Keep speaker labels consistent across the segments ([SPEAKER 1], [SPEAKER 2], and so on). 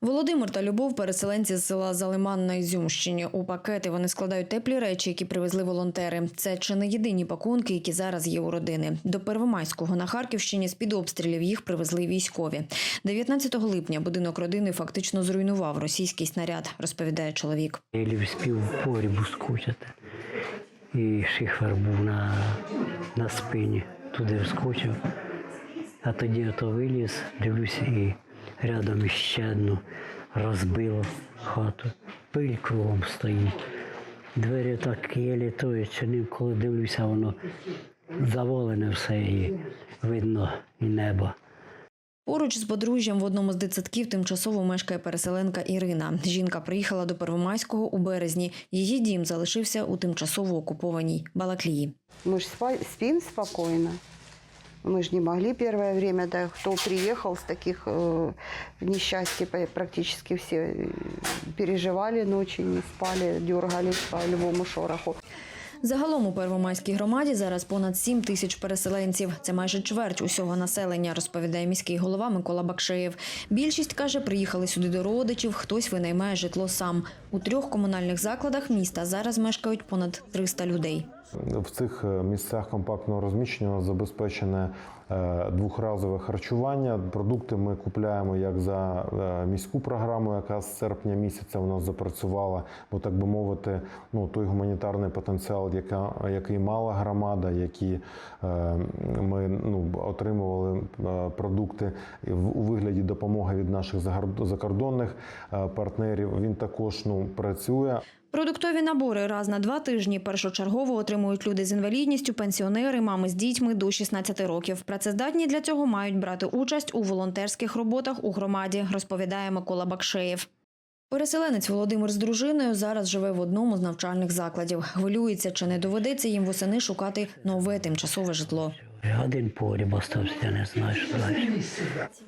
[SPEAKER 1] Володимир та Любов переселенці з села Залиман на Ізюмщині. У пакети вони складають теплі речі, які привезли волонтери. Це чи не єдині пакунки, які зараз є у родини. До Первомайського на Харківщині з під обстрілів їх привезли військові. 19 липня будинок родини фактично зруйнував російський снаряд, розповідає чоловік.
[SPEAKER 2] Я вспів в погрібу скучати. І шифер був на, на спині. Туди вскочив. А тоді ото виліз, дивлюся, і рядом іще одну розбило хату. Пиль кругом стоїть. Двері так єлі тої, чи не коли дивлюся, воно завалене все і видно і небо.
[SPEAKER 1] Поруч з подружжям в одному з дитсадків тимчасово мешкає переселенка Ірина. Жінка приїхала до Первомайського у березні. Її дім залишився у тимчасово окупованій Балаклії.
[SPEAKER 3] Мы же спим спокойно. Мы же не могли первое время, да, кто приехал с таких э, несчастий, по- практически все э, переживали ночи, не спали, дергались по любому шороху.
[SPEAKER 1] Загалом у Первомайській громаді зараз понад 7 тисяч переселенців. Це майже чверть усього населення, розповідає міський голова Микола Бакшеєв. Більшість каже, приїхали сюди до родичів, хтось винаймає житло сам. У трьох комунальних закладах міста зараз мешкають понад 300 людей.
[SPEAKER 4] В цих е, місцях компактного розміщення забезпечене е, двохразове харчування. Продукти ми купляємо як за е, міську програму, яка з серпня місяця у нас запрацювала, бо так би мовити, ну той гуманітарний потенціал, яка, який мала громада, які ми ну, отримували продукти у вигляді допомоги від наших закордонних партнерів. Він також ну працює.
[SPEAKER 1] Продуктові набори раз на два тижні першочергово отримують люди з інвалідністю, пенсіонери, мами з дітьми до 16 років. Працездатні для цього мають брати участь у волонтерських роботах у громаді, розповідає Микола Бакшеєв. Переселенець Володимир з дружиною зараз живе в одному з навчальних закладів. Хвилюється, чи не доведеться їм восени шукати нове тимчасове житло.
[SPEAKER 2] Один погріб остався, не знаю, що далі.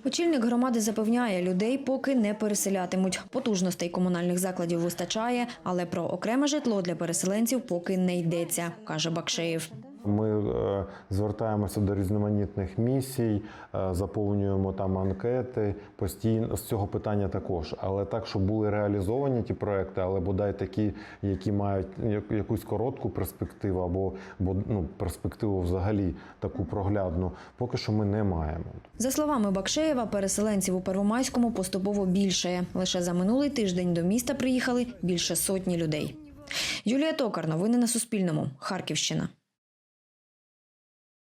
[SPEAKER 1] Очільник громади запевняє, людей поки не переселятимуть. Потужностей комунальних закладів вистачає, але про окреме житло для переселенців поки не йдеться, каже Бакшеєв.
[SPEAKER 4] Ми е, звертаємося до різноманітних місій, е, заповнюємо там анкети постійно з цього питання також. Але так, щоб були реалізовані ті проекти, але бодай такі, які мають якусь коротку перспективу або бо, ну, перспективу взагалі таку проглядну, поки що ми не маємо.
[SPEAKER 1] За словами Бакшеєва, переселенців у Первомайському поступово більшає. Лише за минулий тиждень до міста приїхали більше сотні людей. Юлія Токар, новини на Суспільному, Харківщина.